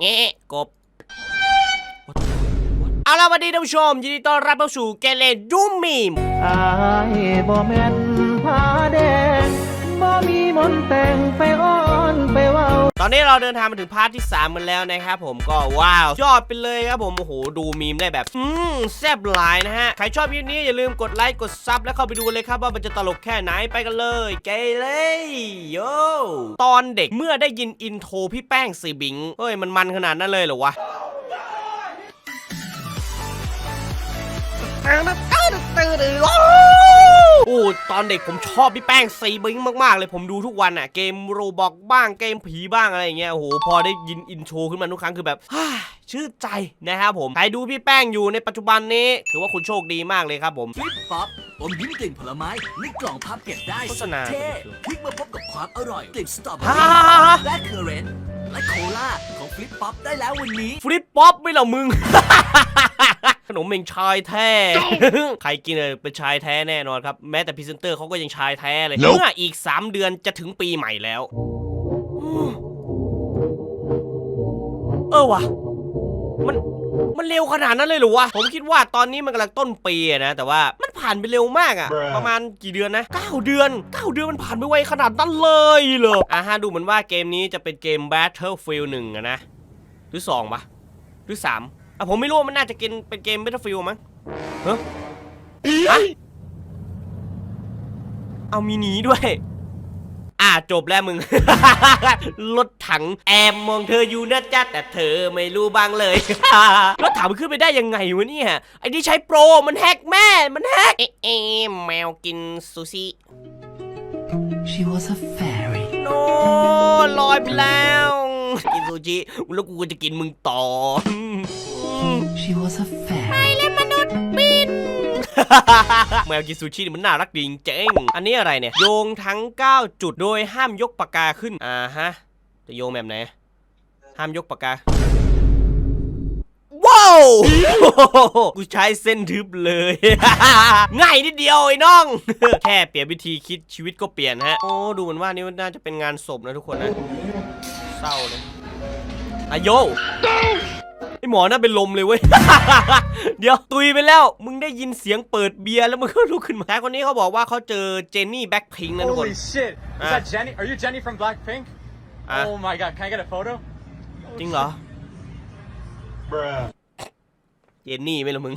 เงี้กบเอาล่ะวันดีท่านผู้ชม ยินดีต้อนรับเข้าสู่เกเลดูมีมอายบ่แม่นผ้าแดงบ่มีมนแต่งไปอ้อนไปว่า ตอนนี้เราเดินทางมาถึงพาร์ทที่3กันแล้วนะครับผมก็ว้าว ยอดไปเลยครับผม โอ้โห ดูมีมได้แบบ อืมแซ่บหลายนะฮะ ใครชอบคลิปนี้อย่าลืมกดไลค์ กดซับแล้วเข้าไปดูเลยครับว่ามันจะตลกแค่ไหนไปกันเลยเกเรโยตอนเด็กเมื่อได้ยินอินโทรพี่แป้งสีบิงเฮ้ยมันมันขนาดนั้นเลยเหรอวะ โอ้ตอนเด็กผมชอบพี่แป้งซีบิงมากๆเลยผมดูทุกวันอะเกมโรบอกบ้างเกมผีบ้างอะไรอย่างเงี้ยโอ้โหพอได้ยินอินโทรขึ้นมาทุกครั้งคือแบบฮ่าชื่นใจนะครับผมใครดูพี่แป้งอยู่ในปัจจุบันนี้ ถือว่าคุณโชคดีมากเลยครับผมฟลิปป๊อปอมยิ้มกลิ่นผลไม้ในกล่องพับเก็บได้โฆษณาเท่พลิกมาพบกับความอร่อยกลิ่นสตรอเบอฮ่ารี่และเคอร์เรนต์และโคลาของฟลิปป๊อปได้แล้ววันนี้ฟลิปป๊อปไม่เหรอมึงข นมเมงชายแท้ ใครกินเลยเป็นชายแท้แน่นอนครับ แม้แต่พรีเซนเตอร์เขาก็ยังชายแท้เลย เมื่ออีก 3 เดือนจะถึงปีใหม่แล้ว เออว่ะ มันมันเร็วขนาดนั้นเลยเหรอวะ ผมคิดว่าตอนนี้มันกำลังต้นปีอะนะ แต่ว่ามันผ่านไปเร็วมากอะประมาณกี่เดือนนะ 9 เดือน 9 เดือนมันผ่านไปไวขนาดนั้นเลยเหรออะฮะดูเหมือนว่าเกมนี้จะเป็นเกม Battlefield 1อะนะ หรือ 2ปะหรือ 3 อะผมไม่รู้ว่ามันน่าจะกินเป็นเกม Battlefield มั้งเฮ้ยอะเอามีหนีด้วย อะจบแล้วมึง รถถังแอบมองเธออยู่นะจ๊ะแต่เธอไม่รู้บ้างเลย รถถังมันขึ้นไปได้ยังไงวะเนี่ยไอ้นี่ใช้โปรมันแฮกแม่ มันแฮก เอ๊ะเอ๊ะแมวกินซูชิ She was a fairy โนลอยไปแล้ว กินซูชิแล้วกูก็จะกินมึงต่อ She was a fairy แมวกินซูชินี่มันน่ารักดีจริงๆอันนี้อะไรเนี่ย โยงทั้ง 9 จุดโดยห้ามยกปากกาขึ้น อ่าฮะ จะโยงแบบไหน ห้ามยกปากกา ว้าว กูใช้เส้นทึบเลย ง่ายนิดเดียวไอ้น้อง แค่เปลี่ยนวิธีคิดชีวิตก็เปลี่ยนฮะ โอ้ ดูเหมือนว่านี่น่าจะเป็นงานศพนะทุกคนนะ เศร้าเลยอะโยไอ หมอน่าเป็นลมเลยเว้ย เดี๋ยวตุยไปแล้ว มึงได้ยินเสียงเปิดเบียร์แล้วมึงก็ลุกขึ้นมาแต่คนนี้เขาบอกว่าเขาเจอเจนนี่แบ็คพิงค์นะทุกคน Holy shit! Is Ah. that Jenny? Are you Jenny from Blackpink? Ah. Oh my god, can I get a photo? จริงเหรอเจนนี่ไหม่ละมึง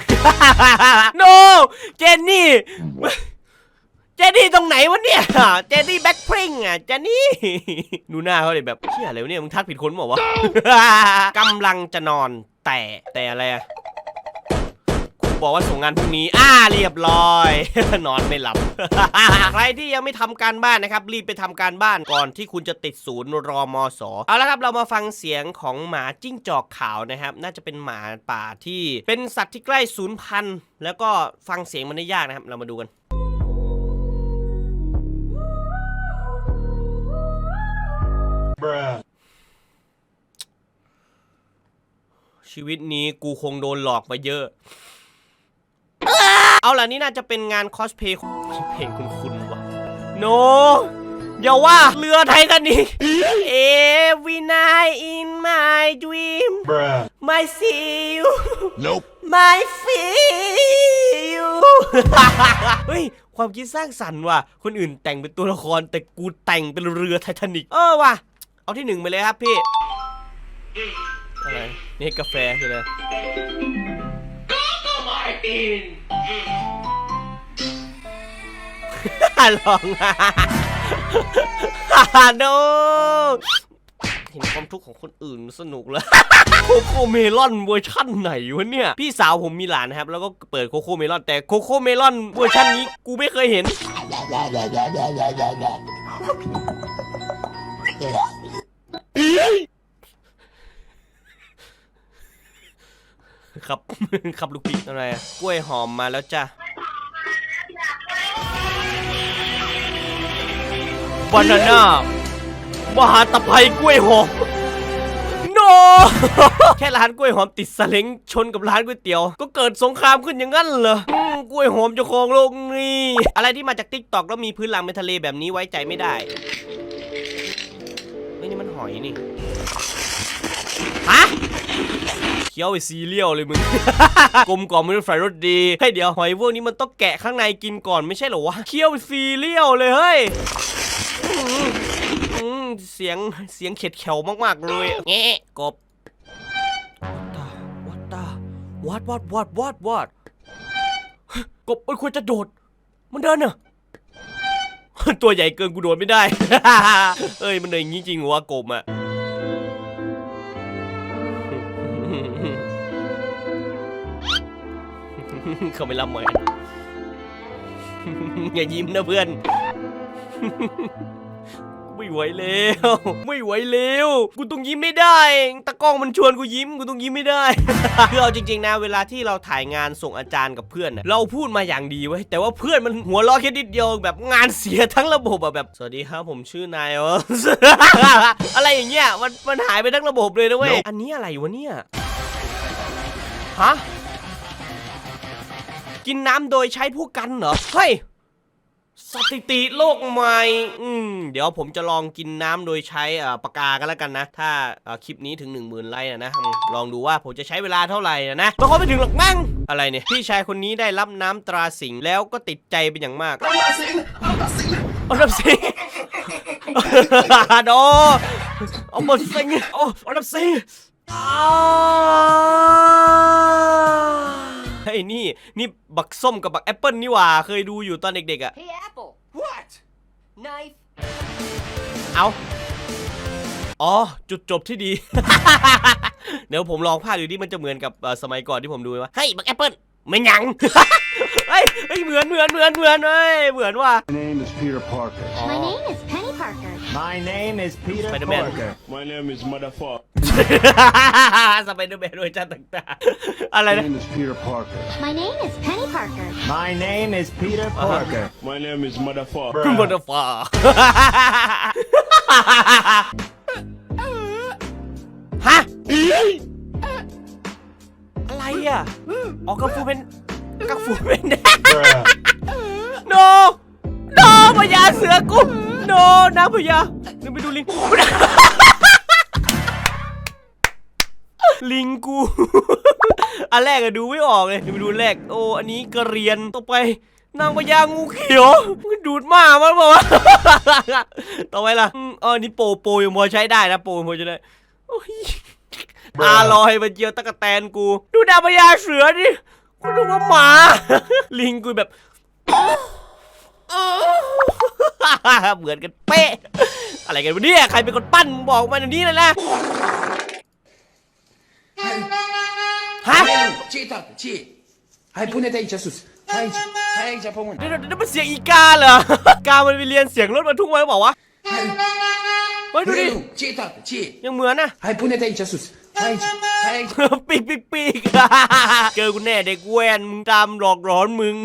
โน เจนนี่ เจนนี่ตรงไหนวะเนี่ย เจนนี่แบ็คพิงอะ เจนนี่ ดูหน้าเขาเลยแบบเชี่ยอะไรวะเนี่ย มึงทักผิดคนบอกว่าวะ กำลังจะนอน แต่แต่อะไรอะครูบอกว่าส่งงานพรุ่งนี้ อ่าเรียบร้อย นอนไม่หลับ ใครที่ยังไม่ทำการบ้านนะครับ รีบไปทำการบ้านก่อนที่คุณจะติดศูนย์รอมอสเอาละครับ เรามาฟังเสียงของหมาจิ้งจอกขาวนะครับ น่าจะเป็นหมาป่าที่เป็นสัตว์ที่ใกล้สูญพันธุ์แล้วก็ฟังเสียงมันได้ยากนะครับ เรามาดูกัน ชีวิตนี้กูคงโดนหลอกมาเยอะ เอาล่ะนี่น่าจะเป็นงานคอสเพย์เพลงคุณคุณวะโนอย่าว่าเรือไททานิก Every night in my dream my see you Nope. my feel you เฮ้ย ความคิดสร้างสรรค์ว่ะ คนอื่นแต่งเป็นตัวละครแต่กูแต่งเป็นเรือไททานิก เออว่ะ เอาที่หนึ่งไปเลยครับพี่ อะไร นี่กาแฟคืออะไรลองโนเห็นความทุกข์ของคนอื่นสนุกเลยโคโค่เมลอนเวอร์ชั่นไหนวะเนี่ย พี่สาวผมมีหลานนะครับ แล้วก็เปิดโคโค่เมลอนแต่โคโค่เมลอนเวอร์ชันนี้กูไม่เคยเห็น ครับ ครับลูกพี่อะไรอะกล้วยหอมมาแล้วจ้ะบานาน่ามหาตะไคร้กล้วยหอม โน แค่ร้านกล้วยหอมติดสเล้งชนกับร้านก๋วยเตี๋ยว ก็เกิดสงครามขึ้นอย่างนั้นเหรออืมกล้วยหอมเจะครองโลกนี่ อะไรที่มาจากติ๊กตอกแล้วมีพื้นหลังเป็นทะเลแบบนี้ไว้ใจไม่ได้เฮ้ยนี่มันหอยนี่ ฮะคี้ยวไปซีเรียลเลยมึง กลมกล่อมม่ต้องใส่รสดีให้เดี๋ยวหอยพวกนี้มันต้องแกะข้างในกินก่อนไม่ใช่เหรอวะเคี้ยวเป็นซีเรียลเลยเฮ้ยเสียงเสียงเข็ดแขวมากๆเลยแงะกบวัดตาวัดตาวัดวัดวัดวัดวัดกบมันควรจะโดด มันเดินเนอะตัวใหญ่เกินกูโดดไม่ได้ เอ้ยมันเดินอย่างนี้จริงหรอวะกบอะ เขาไม่รับเหมือนอย่ายิ้มนะเพื่อน ไม่ไหวแล้ว ไม่ไหวแล้ว กูต้องยิ้มไม่ได้ตากล้องมันชวนกูยิ้ม กูต้องยิ้มไม่ได้คือเอาจริงๆนะ เวลาที่เราถ่ายงานส่งอาจารย์กับเพื่อนน่ะเราพูดมาอย่างดีไว้ยแต่ว่าเพื่อนมันหัวเราะแค่นิดเดียวแบบงานเสียทั้งระบบอะแบบ สวัสดีครับผมชื่อนายอ๋ออะไรอย่างเงี้ย มันมันหายไปทั้งระบบเลยนะเว้ย อันนี้อะไรวะเนี่ย ฮะ กินน้ำโดยใช้ผู้กันเหรอ เฮ้ย สถิติโลกใหม่ อืม เดี๋ยวผมจะลองกินน้ำโดยใช้อ่าปากกากันแล้วกันนะ ถ้าอ่าคลิปนี้ถึง 1 0,000ไลค์นะนะอืมลองดูว่าผมจะใช้เวลาเท่าไหร่นะนะไม่ค่อยไปถึงหรอกมั้ง อะไรเนี่ย พี่ชายคนนี้ได้รับน้ำตราสิงห์แล้วก็ติดใจเป็นอย่างมาก น้ำสิงเอาน้ำสิงโดเอาหมดสิงเอาเอาน้ำสิงอ้าวเฮ้ยนี่นี่บักส้มกับบักแอปเปิลนี่หว่าเคยดูอยู่ตอนเด็กๆอะ Hey, Apple. What Knife. เอาอ๋อ จุดจบที่ดี เดี๋ยวผมลองภาคดูดิมันจะเหมือนกับเอ่อสมัยก่อนที่ผมดูไหมว่าเฮ้ยบักแอปเปิลไม่หยัง เฮ้ยเฮ้ยเหมือนเหมือนเหมือนเหมือนเฮ้ยเหมือนว่ะ My name is Peter Parker. My name is Penny Parker. My name is Peter Spider-Man. Parker. My name is Motherfucker. สไปเดอร์แมนเวอร์ชันต่างๆ อะไร My นะ name is Peter Parker. My name is Penny Parker. My name is Peter Parker. My name is Motherfucker. คุณบนฟ้า ฮะ อะไรอ่ะออกกังฟูเป็นกังฟูเป็น โน โนพญาเสือกู โนนะพญานึกไปดูลิง ลิงกู อันแรกอะดูไม่ออกเลยเดี๋ยวไปดูแรก โอ้ อันนี้กระเรียนต่อไป นางพญางูเขียวมันดูดหมามันบอกว่า ต่อไปล่ะอืมเออนี่โปโปยังพอใช้ได้นะโปยังพอใช้ได้โอ้ยอาลอยมาเจียวตะกะแตนกู ดูดาวพญาเสือดิกูดูว่าหมา ลิงกูแบบ เหมือนกันเป๊ะ อะไรกันวะเนี่ยใครเป็นคนปั้นบอกมาอย่างนี้เลยนะฮะชี้ตัดชี้ให้พูดในใจจะสุดให้ให้จะพูดเดี๋ยวเดี๋ยวมันเสียงอีกาเหรอกามันไปเรียนเสียงรถบรรทุกมาบอกว่าเฮ้ยดูดิชี้ตัดชี้ยังเหมือนนะให้พูดในใจจะสุด ปีกปีกปีกเจอกูแน่เด็กแว่นมึงตามหลอกหลอนมึง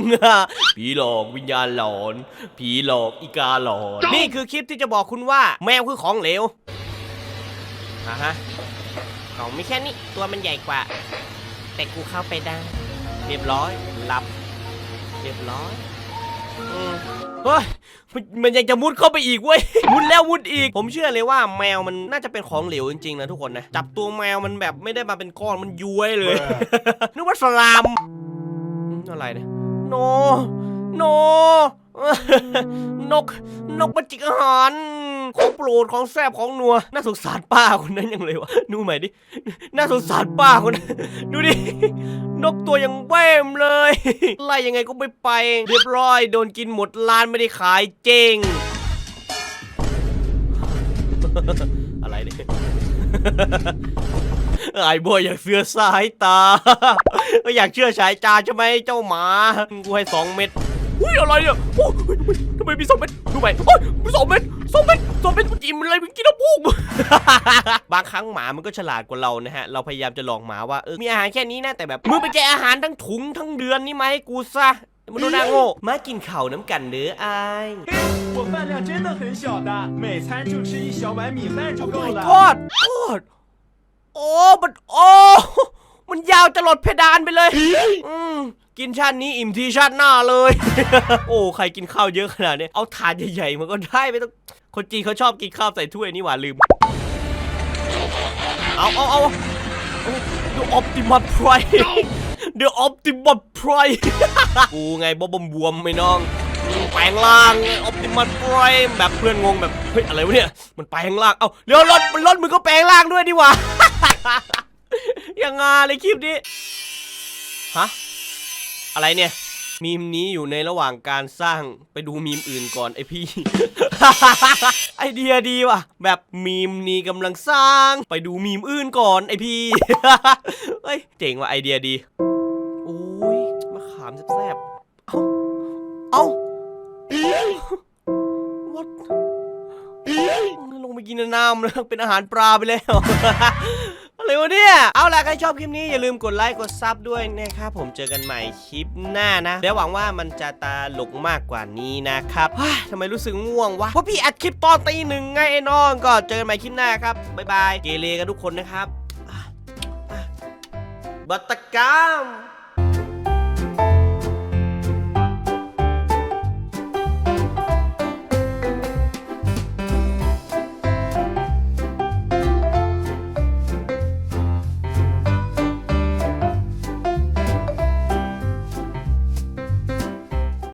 ผีหลอกวิญญาณหลอน ผีหลอกอีกาหลอน นี่คือคลิปที่จะบอกคุณว่า แมวคือของเหลวอะฮะของไม่แค่นี้ตัวมันใหญ่กว่า แต่กูเข้าไปได้ เรียบร้อยหลับ เรียบร้อย เฮ้ยมันมันยังจะมุดเข้าไปอีกเว้ย มุดแล้วมุดอีก ผมเชื่อเลยว่าแมวมันน่าจะเป็นของเหลวจริงๆนะทุกคนนะ จับตัวแมวมันแบบไม่ได้มาเป็นก้อนมันย้วยเลย นึกว่าสลามอืมอะไรเนี่ย โน โน นก นกมาจิกอาหาร ของโปรดของแซ่บของนัว น่าสงสารป้าคนนั้นยังเลยวะ ดูใหม่ดิ น่าสงสารป้าคนนั้นดูดิ นกตัวยังแว่มเลย ไล่ยังไงก็ไม่ไป เรียบร้อย โดนกินหมดร้านไม่ได้ขายเจ๊งอะไรเนี่ยไอ้บอยอยากเสือสายตา ก็อยากเชื่อสายตาใช่ไหมเจ้าหมา กูให้สองเม็ด อุ้ยอะไรเนี่ยโอ้ยทำไมมีสองเม็ดดูไปโอ้ยมีสองเม็ดสองเม็ดสองเม็ดมันอิ่มอะไรมันกินน้ำพุก บางครั้งหมามันก็ฉลาดกว่าเรานะฮะ เราพยายามจะหลอกหมาว่าเออ มีอาหารแค่นี้นะ แต่แบบมึงไปแจกอาหารทั้งถุงทั้งเดือนนี่มาให้กูซะมันดูน่าโง่ มากินข่าวน้ำกันเด้ออาย 我饭量真的很小的，每餐就吃一小碗米饭就够 my 了。 god โคตรโอ้ มัน โอ้ มันยาวจะหลดเพดานไปเลย อืม กินชาตินี้อิ่มทีชาติหน้าเลย โอ้ใครกินข้าวเยอะขนาดนี้เอาถาดใหญ่ๆมันก็ได้ไม่ต้องคนจีนเขาชอบกินข้าวใส่ถ้วยนี่หว่าลืม เอาเอาเอา The Optimus Prime The Optimus Prime กูไงบ๊อบบอมบวมไม่น้องแปลงร่าง Optimus Prime แบบเพื่อนงงแบบเฮ้ยอะไรวะเนี่ยมันแปลงร่างเอ้าเดี๋ยวรถมันรถมึงก็แปลงร่างด้วยดีหว่ายังไงเลยคลิปนี้ฮะ อะไรเนี่ย มีมนี้อยู่ในระหว่างการสร้างไปดูมีมอื่นก่อนไอพี่ ไอเดียดีว่ะ แบบมีมนี้กำลังสร้าง ไปดูมีมอื่นก่อนไอพี่ เฮ้ยเจ๋งว่ะไอเดียดีโอ้ยมะขามแซ่บๆ เอ้า เอ้า What ลงไปกินน้ำแล้วเป็นอาหารปลาไปแล้ว ไรวะเนี่ย เอาล่ะใครชอบคลิปนี้อย่าลืมกดไลค์กดซับด้วยนะครับผมเจอกันใหม่คลิปหน้านะ แล้วหวังว่ามันจะตาหลกมากกว่านี้นะครับทำไมรู้สึกง่วงวะเพราะพี่อัดคลิปตอนตีหนึ่งไงไอ้น้องก็เจอกันใหม่คลิปหน้าครับบ๊ายบายเกเรกันทุกคนนะครับบัตรกรรม